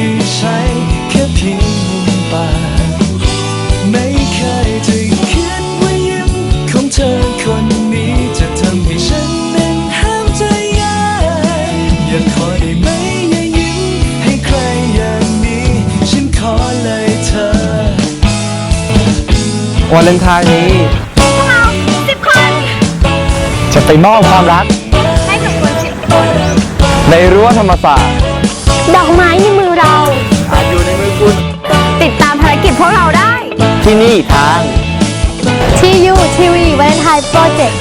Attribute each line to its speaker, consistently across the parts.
Speaker 1: ที่ใช้แค่เพียงมุมปากไม่เคยจะคิดว่ายิ้มของเธอคนนี้จะทำให้ฉันนั้นห้ามใจยากอย่าขอได้ไหมอย่ายิ้มให้ใครอย่างนี้ ฉันขอเลยเธอ
Speaker 2: วันเลนไทน์นี้
Speaker 3: พวกเราสิบคน
Speaker 2: จะไปมอบความรัก
Speaker 3: ให้กับคนสิบคน
Speaker 2: ในรั้วธรรมศาสตร์
Speaker 3: ดอกไม้ในมือเรา
Speaker 2: อาจอยู่ในมือคุณ
Speaker 3: ติดตามภารกิจพวกเราได้
Speaker 2: ที่นี่ทาง
Speaker 3: ที่ยูทีวีวันไทยโปรเจกต์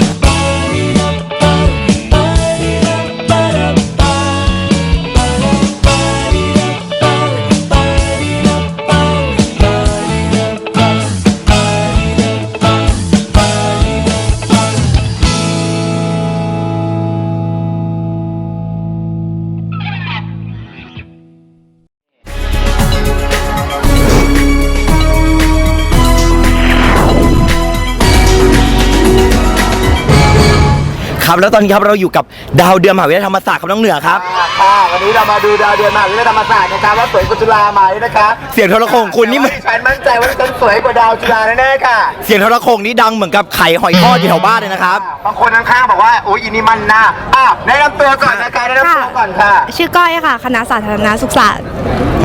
Speaker 4: แล้วตอนนี้ครับเราอยู่กับดาวเดือนมหาวิทยาลัยธรรมศาสตร์ครับน้องเหนือครับ
Speaker 5: ค่ะวันนี้เรามาดูดาวเดือนมหาวิทยาลัยธรรมศาสตร์นะครับว่าสวยกว่าจุฬาไหมนะคะ
Speaker 4: เสียงโทรโขงคุณนี่มัน
Speaker 5: แต่ว่าดิฉันมั่นใจว่าฉันสวยกว่าดาวจุฬาแน่ๆค่ะ
Speaker 4: เสียงโทรโขงนี่ดังเหมือนกับไข่หอยทอดอยู่แถวบ้านเลยนะครับ
Speaker 5: บางคนข้างๆบอกว่าโอ้ยอินี่มันหน้าอ้าวแนะนำตัวก่อนนะคะแนะนำตัวก่อนค่ะ
Speaker 6: ชื่อก้อยค่ะ คณะสาธารณสุขศาสตร์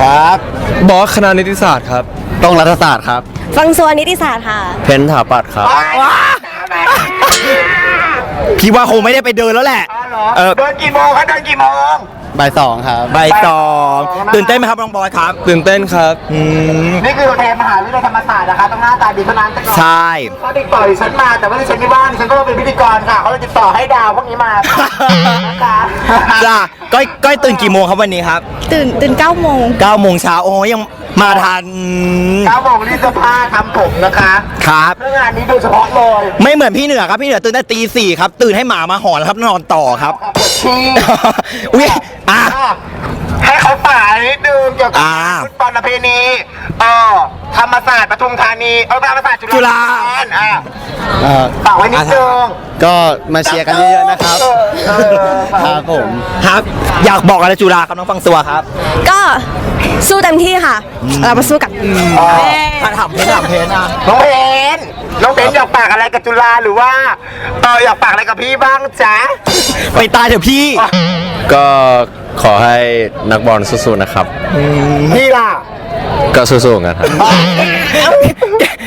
Speaker 2: ครับบอสคณะนิติศาสตร์ครับ ต้องรัฐศาสตร์ครับ
Speaker 6: ฟังส่วนนิติศาสตร์ค่ะ
Speaker 2: เพนถาปัดครับ
Speaker 4: พี่ว่าคงไม่ได้ไปเดินแล้วแหละ เออ
Speaker 5: เดินกี่โมงคะเดินกี่โมง
Speaker 2: บ่ายสองครับ
Speaker 4: ใบตองตื่นเต้นไหมครับน้องบอยครับ
Speaker 2: ตื่นเต้นครับ
Speaker 4: อืม
Speaker 5: นี่คือตัวแทนมหาวิทยาลัยธรรมศาสตร์นะคะต้องหน้าตาดีเท่านั้นแต่ก่อน
Speaker 4: ใช่
Speaker 5: เขาติดต่อดิฉันมาแต่ว่าดิฉันไม่ว่างดิฉันก็เป็นพิธีกรค่ะเขาเลยติดต่อให้ดาวพวกนี้มานะคะ
Speaker 4: จ้าก้อยก้อยตื่นกี่โมงครับวันนี้ครับ
Speaker 6: ตื่นตื่น9โมง
Speaker 4: 9โมงเช้าโอ้ยยัง มาทัน
Speaker 5: เก้าโมงรีดเสื้อผ้าทำผมนะคะ
Speaker 4: ครับ
Speaker 5: เรื่องงานนี้โดยเฉพาะเลย
Speaker 4: ไม่เหมือนพี่เหนือครับพี่เหนือตื่นแต่ตีสี่ครับ ตื่นให้หมามาหอนแล้วครับนอนต่อครับ
Speaker 5: ปวดชี
Speaker 4: อุ้ยอะ
Speaker 5: อะ ให้เขาป่านิดนึงเกี่ยวกับ
Speaker 4: อ่า
Speaker 5: ฟุตบอลประเพณีเออธรรมศาสตร์ปทุมธานีเออธรรมศาสตร์จุ
Speaker 4: จุฬา
Speaker 5: อะ
Speaker 2: เอ่อ
Speaker 5: ฝากไว้นิดนึง
Speaker 2: ก็มาเชียร์กันเยอะๆนะครับ
Speaker 5: เออเออ
Speaker 2: ครับผม
Speaker 4: ครับ อยากบอกอะไรจุฬาครับน้องฟังตัวครับ
Speaker 6: ก็สู้เต็มที่ค่ะ เรามาสู้กัน
Speaker 5: อ๋อ
Speaker 4: ถ้าถามเพนถามเพนอะ
Speaker 5: น้องเพน น้องเพนอยากฝากอะไรกับจุฬาหรือว่าเอออยากฝากอะไรกับพี่บ้างจ๊ะ
Speaker 4: ไปตายเถอะพี่
Speaker 2: ก็ขอให้นักบอลสู้ๆนะครับ
Speaker 5: พี่ล่ะ
Speaker 2: ก็สู้ๆกันครับ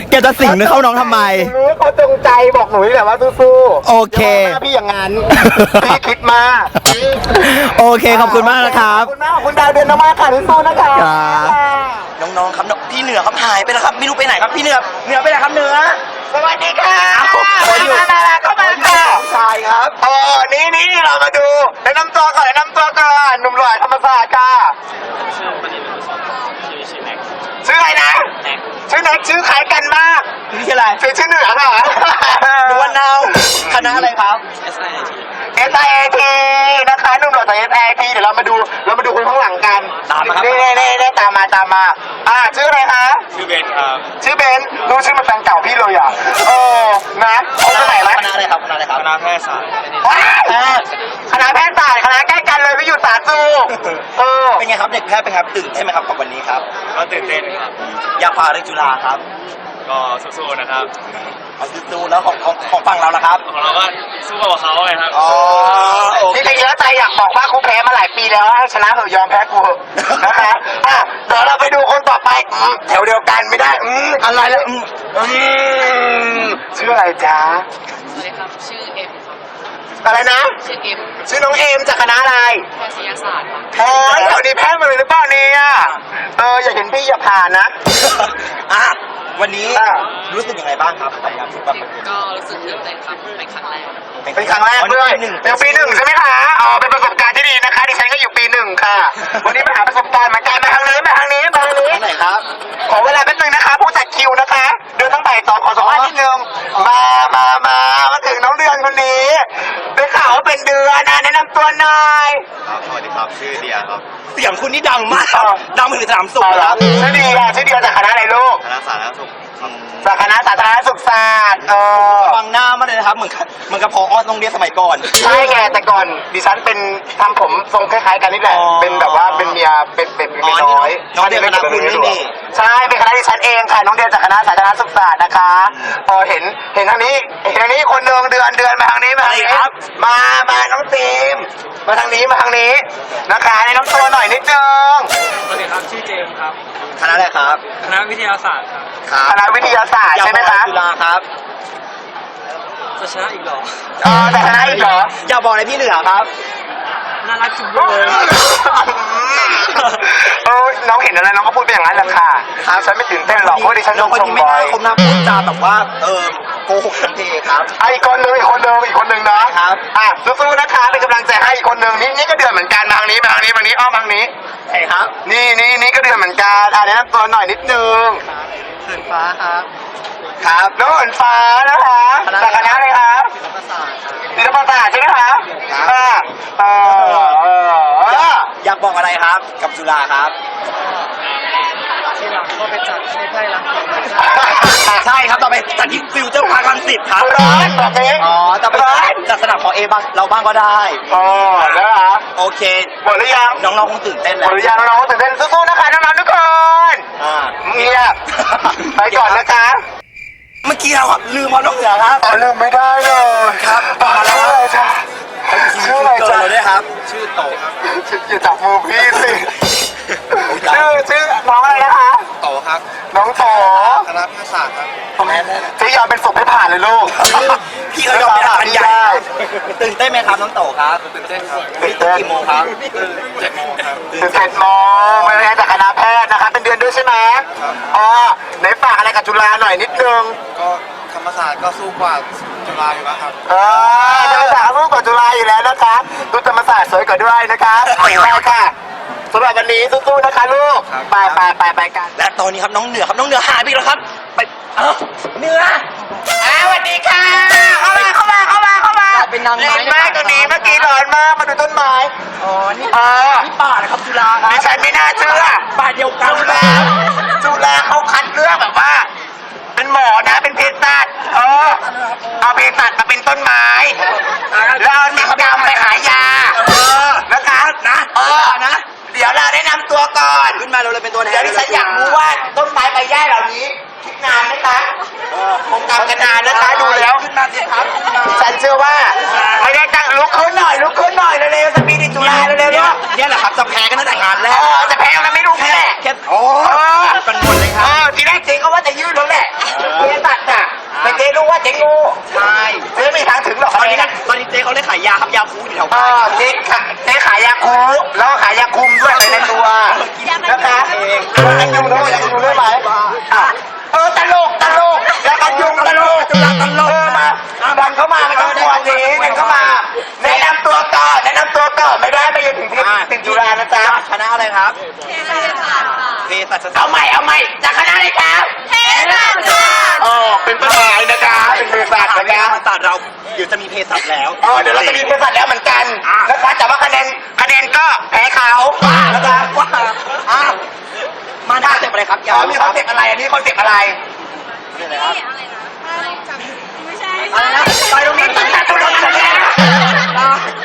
Speaker 4: แกจะสิงหรือเข้าน้องทำไม
Speaker 5: รู้เขาจงใจบอกหนูนี่แหละว่าสู้ๆ
Speaker 4: โอเค
Speaker 5: ย่ามาว่าพี่อย่างนั้น พี่คิดมาก
Speaker 4: โอเค ขอบคุณมากนะครับ
Speaker 5: ขอบคุณมากขอบคุณดาวเดือนมากๆค่ะที่สู้นะคะ
Speaker 4: ครับ น้องๆครับน้องพี่เหนือครับหายไปแล้วครับ ไม่รู้ไปไหนครับพี่เหนือเหนือไปไหนครับเหนือ
Speaker 5: สวัสดีค่ะ
Speaker 4: ขออยู่
Speaker 5: มามามาเข้ามาค่ะ
Speaker 4: ชายครับ
Speaker 5: เออนี่นี่เรามาดูแนะนำตัวก่อนแนะนำตัวก่อนหนุ่มหล่อธรรมศาสตร์ค่ะชื่ออะไรนะชื่อแน็กชื่อคล้ายกันมาก
Speaker 4: พี่ชื่ออะไร
Speaker 5: ชื่อชื่อเหนือเหรอ
Speaker 4: หนูวันนาวคณะอะไรครับ
Speaker 5: S I A T นะคะหนุ่มหล่อจาก S I A T เดี๋ยวเรามาดูเรามาดูคนข้างหลังกัน
Speaker 4: ตามมาครับ
Speaker 5: เน่เน่เน่ตามมาตามมา อ่าชื่ออะไรคะ
Speaker 2: อเบนครับ
Speaker 5: ชื่อเบนดูชื่อมันแฟนเก่าพี่เลยอะเออนะเขาไปไหนละ
Speaker 4: คณะอะไรครับคณะอะไรครับ
Speaker 2: คณะแพทยศาสตร์
Speaker 5: ว้าวคณะแพทยศาสตร์คณะใกล้กันเลยไม่หยุดสาจูเออ
Speaker 4: เป็นไงครับเด็กแพทย์เป็นไงครับตื่นเต้นไหมครับกับวันนี้ครับ
Speaker 2: ก็ตื่นเต้นครับ
Speaker 4: อยากพาเรื่องจุฬาครับ
Speaker 2: ก็สู้ๆนะครับ
Speaker 4: เอาดูๆแล้วของของของฝั่งเราละครับ
Speaker 2: ของเราก็สู้กับเขาไงครับ
Speaker 4: อ๋อโอเค
Speaker 5: นี่เป็นเยอะใจอยากบอกว่ากูแพ้มาหลายปีแล้วให้ชนะเถอะยอมแพ้กูเถอะนะคะอะเดี๋ยวเราไปดูคนต่อไปอืมแถวเดียวกันไม่ได้อืมอะไรแล้วอืมอืมชื่ออะไรจ๊ะ
Speaker 7: สวัสดีครับ ชื่อเอ็มครับ
Speaker 5: อะไรนะ
Speaker 7: ชื่อเอ็ม
Speaker 5: ชื่อน้องเอมจากคณะอะไร
Speaker 7: แพทยศาสตร์ครับ
Speaker 5: แพ้แถวนี้แพ้มาเลยหรือเปล่าเนี่ยเอออย่าเห็นพี่อย่าผ่านนะ
Speaker 4: อะ วันนี้
Speaker 5: อะรู้
Speaker 4: รู้สึกยังไงบ้างครับพยายามฝึกแบบ
Speaker 7: ก็รู้สึกตื่นเต้นครับเป็นครั้งแรก
Speaker 5: เป็นครั้งแรกด้วย
Speaker 4: หนึ่ง
Speaker 5: เป็นปีหนึ่งใช่ไหมคะอ๋อเป็นประสบการณ์ที่ดีนะคะดิฉันก็อยู่ปีหนึ่งค่ะ วันนี้มาหาประสบการณ์เหมือนกันมาทางนี้มาทางนี้มาทางนี้
Speaker 4: ไหนครับ
Speaker 5: ขอเวลาแป๊บนึงนะคะ ผู้จัดคิวนะคะ เดือนตั้งบ่ายสองขอสัมภาษณ์นิดนึงมามามามาถึงน้องเดือนคนนี้ได้ข่าวว่าเป็นเดือนนะแนะนำตัวหน่อย
Speaker 2: ครับสวัสดีครับชื่อเดียครับ
Speaker 4: เสียงคุณนี่ดังมากครับดังเหมือนสนามสุข
Speaker 5: เอา
Speaker 4: ค
Speaker 5: ละ
Speaker 4: รับ
Speaker 5: ชื่อเดียชื่อเดียจากคณะอะไรลูก
Speaker 2: ค ณะสาธารณสุขครับ
Speaker 5: จากคณะสาธารณสุขศาสตร์เออ
Speaker 4: ฟังหน้ามาเลยนะครับ เหมือนกับเหมือนกับพอโรงเรียนสมัยก่อน
Speaker 5: ใช่ไงแต่ก่อนดิฉันเป็นทำผมทรงคล้ายๆกันนี่แหละ
Speaker 4: อ๋อ
Speaker 5: เป็นแบบว่าเป็นเมียเป็นเป็ดเป็นเมียน้อย
Speaker 4: อ๋อนี่น้องเดือนคณะคุณนี่นี่
Speaker 5: ใช่เป็นคณะดิฉันเองค่ะน้องเดือนจากคณะสาธารณสุขศาสตร์นะคะ พอเห็นเห็นทางนี้เห็นทางนี้คนหนึ่งเดือนเดือนมาทางนี้มาทางนี้
Speaker 4: ใช่ครับ
Speaker 5: มามาน้องตีมมาทางนี้มาทางนี้นะคะในน้องตัวหน่อยนิดนึง
Speaker 2: สวัสดีครับชื่อเจมส์ครับ
Speaker 4: คณะอะไรครับ
Speaker 2: คณะวิทยาศาสตร์ครับ
Speaker 4: ครับ
Speaker 5: คณะวิทยาศาสตร์
Speaker 4: อยาก
Speaker 5: ใช่ไหม
Speaker 4: บอก
Speaker 5: คะ
Speaker 4: จุฬาครับ
Speaker 2: จะชนะอีกเหรอ
Speaker 5: เออแต่คณะอีกเหรอ
Speaker 4: อยากบอกอะไรพี่เหนือครับ
Speaker 2: น่ารักจุงเลย
Speaker 5: เออน้องเห็นอะไรน้องก็พูดไปอย่างนั้นแหละค่ะ
Speaker 4: ครับ
Speaker 5: ฉันไม่ตื่นเต้นหรอกเพราะว่าดิฉัน
Speaker 4: น้องคน
Speaker 5: ช
Speaker 4: นี้
Speaker 5: ม
Speaker 4: ไม่
Speaker 5: บ่อ
Speaker 4: น่าย คมนะพูดจาแบบว่า เออโกหกทันทีครับ
Speaker 5: ไอะอีกคนนึงอีกคนนึงอีกคนนึงนะครับ อะสู้ๆนะคะเป็นกำลังใจให้อีกคนนึงนี่นี่ก็เดือนเหมือนกันมาทางนี้มาทางนี้มาทางนี้อ้อมมาทางนี้
Speaker 4: ใช่ครับ
Speaker 5: นี่นี่นี่ก็เดือนเหมือนกันอะแนะนำตัวหน่อยนิดนึง
Speaker 4: เหินฟ้าครับ
Speaker 5: ครับน้องเอิญฟ้านะคะ
Speaker 4: คณะ
Speaker 5: จากคณะอะไรคะ
Speaker 4: ศิลปศาสตร์ครับ
Speaker 5: ศิลปศาสตร์ใช่ไหมคะอ่าเออเออเออ
Speaker 4: อยากบอกอะไรครับ กับจุฬาครับ
Speaker 2: ทีหลังก็ไปจัดที่ไพ่รัก
Speaker 4: ใช่ครับต่อไปจัดที่ฟิวเจอร์พาร์คลังสิตครับ
Speaker 5: ร้อนแบบนี้
Speaker 4: อ๋อต่อไป
Speaker 5: ร้อน
Speaker 4: จัดสนามของเอบ้างเราบ้างก็ได้
Speaker 5: อ๋อนะคะ
Speaker 4: โอเค
Speaker 5: หมดหรือยัง
Speaker 4: น้องๆคงตื่นเต้น
Speaker 5: หม
Speaker 4: แล้
Speaker 5: ด
Speaker 4: ว
Speaker 5: หรือยังน้องๆตื่นเต้นสู้ๆนะคะน้องๆทุกคน
Speaker 4: อ่า
Speaker 5: เงียบไปก่อนนะคะ
Speaker 4: เมื่อกี้เราลืมมาน้องเหนือครับ
Speaker 5: อ๋อลืมไม่ได้เลย
Speaker 4: ครับ
Speaker 5: ต่อแล้วอะไรจ้ะ ชื่ออะไร
Speaker 4: เกิด
Speaker 5: จ๊ะ
Speaker 4: เราด้วยครับ ชื่อโตครับ
Speaker 5: อย่าจับมือพี่สิ
Speaker 4: โอ้ยตาย
Speaker 5: ชื่อชื่อน้องอะไรนะคะ
Speaker 2: โตครับ
Speaker 5: น้องโต
Speaker 2: คณะแพทยศาสตร์ครับ
Speaker 4: แม่แม่
Speaker 5: เจะยอมเป็นศพให้ผ่านเลยลูก
Speaker 4: พี่เขายอมเป็นอาจารย์ใหญ่ตื่นเต้นไหมครับน้องโตครับ
Speaker 2: ตื่นเต้นครับ
Speaker 4: ตื่นเต้นกี่โมงครับ
Speaker 2: เจ็ดโมงครับ
Speaker 5: ถึงเจ็ดโมงไม่ได้จากคณะแพทย์นะคะ เป็นเดือนด้วยใช่ไหมอ๋อไหนฝากอะไรกับจุฬาหน่อยนิดนึง
Speaker 2: ก็ธรร มศาสตร์ก็สู้กว่าจุฬาอยู่แล้วครับ
Speaker 5: เออธรรมศาสตร์ลูกกว่าจุฬาอยู่แล้วนะคะดูธรรมศาสตร์สวยกว่าด้วยนะคะไปค่ะสำหรับวันนี้สู้ๆนะคะลูก
Speaker 2: ครับ
Speaker 5: ไปไปไปไปกัน
Speaker 4: และตอนนี้ครับน้องเหนือครับน้องเหนือหายไปแล้วครับ ไปเอ้าเหนือ
Speaker 5: อ่าสวัสดีค่ะ เข้ามาเข้ามาเข้ามาเข้ามา
Speaker 4: เป็นนางไม้
Speaker 5: เห็นไหมตรงนี้เมื่อกี้ร้อนมาก มาดูต้นไม้
Speaker 4: อ๋อนี่
Speaker 5: เออ
Speaker 4: นี่ป่านะครับจุฬาครับ
Speaker 5: ดิฉันไม่น่าเชื่อ
Speaker 4: ป่าเดียวกัน
Speaker 5: จุฬาจุฬาเขาคัดเลือกแบบว่า เป็นหมอนะ เป็นเภสัช เออ เอาเภสัชมาเป็นต้นไม้ แล้วเอานิ้วดำไปขายยา
Speaker 4: เออ
Speaker 5: นะคะ
Speaker 4: นะ
Speaker 5: เออ
Speaker 4: นะ
Speaker 5: เดี๋ยวเราแนะนำตัวก่อน
Speaker 4: ขึ้นมาเราเลยเป็นตัวแทน
Speaker 5: เดี๋ยวดิฉันอยากรู้ว่าต้นไม้ใบหญ้าเหล่านี้คิดนานไหมคะคงทำกันนานนะคะดูแล้ว
Speaker 4: ขึ้นมาสิครับขึ้นมา
Speaker 5: ฉันเชื่อว่าไม่ได้ตั้งลุกขึ้นหน่อยลุกขึ้นหน่อยเร็วๆสปีดจุฬาเร็วๆ
Speaker 4: เนี่
Speaker 5: เนาะ
Speaker 4: ยเนี่ยแหละครับจะแพ้กันตั้งแต่งานแร
Speaker 5: เอกอจะแพ้มันไม่รู้แค่
Speaker 4: แค่
Speaker 5: โอ้
Speaker 4: กันหมดเลยครับ
Speaker 5: เออทีแรกเจ๊ก็ว่าจะยืดแล้วแหละเจ๊ตัดอะ แต่เจ๊รู้ว่าเจ๊งู
Speaker 4: ใช่
Speaker 5: เจ๊ไม่มีทางถึงหรอก
Speaker 4: ตอนนี้นะตอนนี้เจ๊เขาได้ขายยาครับยาคูอยู่แถว
Speaker 5: เอ
Speaker 4: บ้าน
Speaker 5: อเจ๊ขายเจ๊ขายยาคูแล้วก็ขายยาคุมด้วยไปในตัวนะคะแล้วกันยุงด้วยอยากยุงด้วยไหมอะเออตลกตลกแล้วกันยุงตลก
Speaker 4: จุฬาตลก
Speaker 5: เออมาดันเข้ามาไม่ต้องกลัวเจ๊ดันเข้ามาแนะนำตัวก่อนแนะนำตัวก่อนไม่ได้ไม่ยืนถึงที่ถึงจุฬานะจ๊ะ
Speaker 4: คณะอะไรครับเภสัชศาสตร์
Speaker 5: เอาใหม่เอาใหม่จากคณะอะไรครับเทศาสตร์ อ๋อเป็นต้นไม้นะคะเป็นเภสัช
Speaker 4: ค
Speaker 5: นะ
Speaker 4: ณะ
Speaker 5: คะ
Speaker 4: ศาสตร์เราเดี๋ยวจะมีเภสัชแล้ว
Speaker 5: อ๋อเดี๋ยวเราจะมีเภสัชแล้วเหมือนกันนะคะแต่ว่าคะแนนคะแนนก็แพ้เขา
Speaker 4: ว้า
Speaker 5: นะคะ
Speaker 4: ว้าอ้าวมาได้คอนเซ็ปต์อะไรครับ
Speaker 5: อ๋อมีคอนเซ็ปต์อะไรอันนี้คอนเซ็ปต์อะไร
Speaker 4: อะไรนะ
Speaker 5: ไปตรงนี้ตั้งแต่ต้นต้นสัญญา
Speaker 4: ดูว่าต้นโพ
Speaker 5: มันสีมั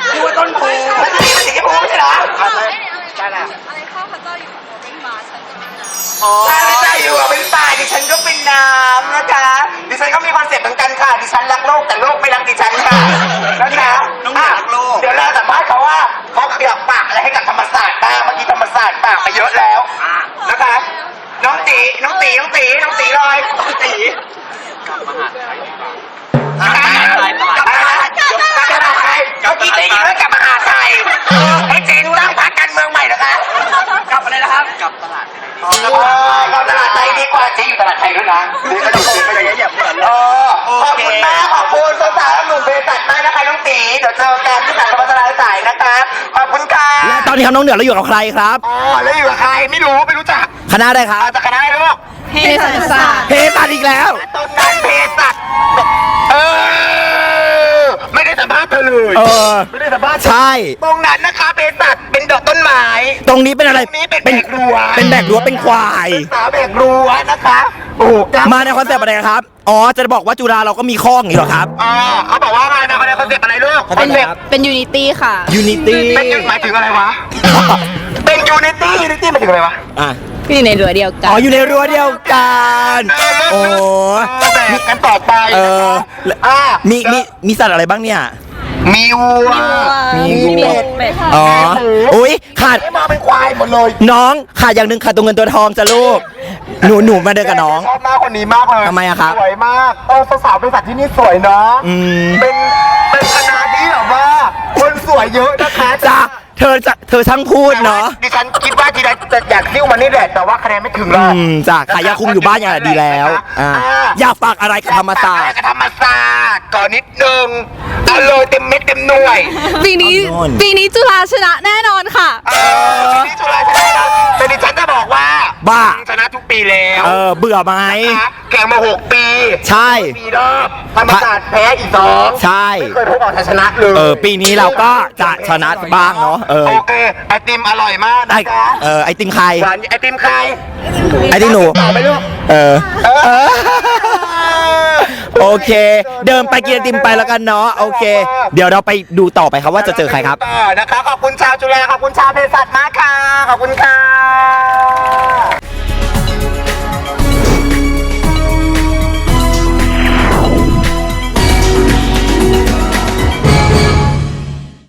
Speaker 5: อ่า
Speaker 6: นปา
Speaker 5: กไปเยอะแล้วนะคะ น้องตีน้องตีน้องตีน้องตีลอย จ๊อยู่ตลาดไทยด้วยนะเจ๊ก็อยู่เจ๊ก็อยู่
Speaker 8: อย่าเหมือน
Speaker 5: เออขอบคุณมากขอบคุณสาวๆหนุ่มเพศสัตว์มากนะคะน้องตีเดี๋ยวเจอกันที่สายธรรมศาสตร์สายนะคะขอบคุณค่ะ
Speaker 4: และตอนนี้ครับน้องเหนือเราอยู่กับใครครับ
Speaker 5: อ๋อแล้วอยู่กับใครไม่รู้ไม่รู้จัก
Speaker 4: คณะอะไรครับ
Speaker 5: อาจากคณะอะไรลูกำ
Speaker 6: เฮสันศาสตร์
Speaker 4: เพศอีกแล้ว
Speaker 5: ต้นนั้นเพศสัตว์เออไม่ได้สัมภาษณ์ เธอเลย
Speaker 4: เออ
Speaker 5: ไม่ได้สัมภาษณ์
Speaker 4: ใช่
Speaker 5: ตรงนั้นนะคะเพศสัตว์เป็นดอกต้นไม้
Speaker 4: ตรงนี้เป็นอะไร
Speaker 5: ตรงนี้เป็นแบกรั้ว
Speaker 4: เป็นแบกรั้วเป็นควาย
Speaker 5: เป็นสาวแบกรั้วนะคะ โอ้โหกล้
Speaker 4: มาในคอนเซปต์อะไรครับ อ๋อ จะบอกว่าจุฬาเราก็มีข้ออย่างนี้เหรอครับ
Speaker 5: อ๋อเขาบอกว่าไงนะเขาในคอนเซ็ปต์อะไรลูกคอนเซ็ปต์
Speaker 6: เป็นยูนิตี้ค่ะ
Speaker 4: Unity
Speaker 5: เป็นหมายถึงอะไรวะ เป็นยูนิตี้ยูนิตี้หมายถึงอะไรวะ
Speaker 4: อะ
Speaker 6: อยู่ในเรือเดียวกั
Speaker 4: อ๋อ อยู่ในรั้วเดียวกัน โอ้
Speaker 5: แบกกันต่อไป
Speaker 4: เออ
Speaker 5: อ่า
Speaker 4: มี มี มีสัตว์อะไรบ้างเนี่ย
Speaker 5: มีวัว
Speaker 4: มีวัว
Speaker 5: เป็ด
Speaker 6: เป็ด
Speaker 4: อ๋อ อุ้ยขาด
Speaker 5: ไม่มาเป็นควายหมดเลย
Speaker 4: น้องขาดอย่างหนึ่งขาดตัวเงินตัวทองจ้ะลูก หนูหนูมาเดินกับน้อง
Speaker 5: ชอบมากคนนี้มากเลย
Speaker 4: ทำไมอะครับ
Speaker 5: สวยมากเออสาวๆเป็นสัตว์ที่นี่สวยเนาะ
Speaker 4: อืม
Speaker 5: เป็นเป็นคณะที่แบบว่า คนสวยเยอะนะคะ
Speaker 4: จ้ะเธอจะเธอช่างพูดเนาะ
Speaker 5: ดิฉันคิดว่าทีไรจะอยากซิ้วมันนี่แหละแต่ว่าคะแนนไม่ถึงหร
Speaker 4: อื
Speaker 5: อก
Speaker 4: มจ้ะขายยาคุมอยู่บ้านอย่างดีแล้ว อ่า อยากฝากอะไรกับธรรมศาสต
Speaker 5: อยก
Speaker 4: ร์
Speaker 5: กับธรรมศาสตร์ก่อนนิดนึงเอาเลยเต็มเม็ ดเต็มหน่วย
Speaker 6: ปีนี้
Speaker 4: ขอบคุณ
Speaker 6: ปีนี้จุฬาชนะแน่นอนค่ะ
Speaker 5: เออทีนี้จุฬาชนะนะแต่ดิฉันจะบอกว่า
Speaker 4: บ้า
Speaker 5: ชนะทุกปีแล้ว
Speaker 4: เออเบื่อไหม
Speaker 5: นะแข่งมาหกปี
Speaker 4: ใช่
Speaker 5: ปีรอบธรรมศาสตร์แพ้อีกสอง
Speaker 4: ใช่
Speaker 5: ไม่เคยพบเอาชัยชนะเลย
Speaker 4: เออปีนี้เราก็จะชนะบ้างเนาะเออ
Speaker 5: โอเคไอติมอร่อยมาก
Speaker 4: ไอ
Speaker 5: นะจ๊ะ
Speaker 4: เออไอติมใคร
Speaker 5: หวานไอติมใคร
Speaker 4: ไอติมหนู
Speaker 5: ต่อไปลูก
Speaker 4: เออ
Speaker 5: เออ
Speaker 4: เออ โอเค เดินไปกินไอติมไปแล้วกันเนาะโอเค เดี๋ยวเราไปดูต่อไปครับว่าจะเจอใครครับ
Speaker 5: ต่อนะคะ ขอบคุณชาวจุฬาขอบคุณชาวเภสัชมากค่ะ ขอบคุณค่ะ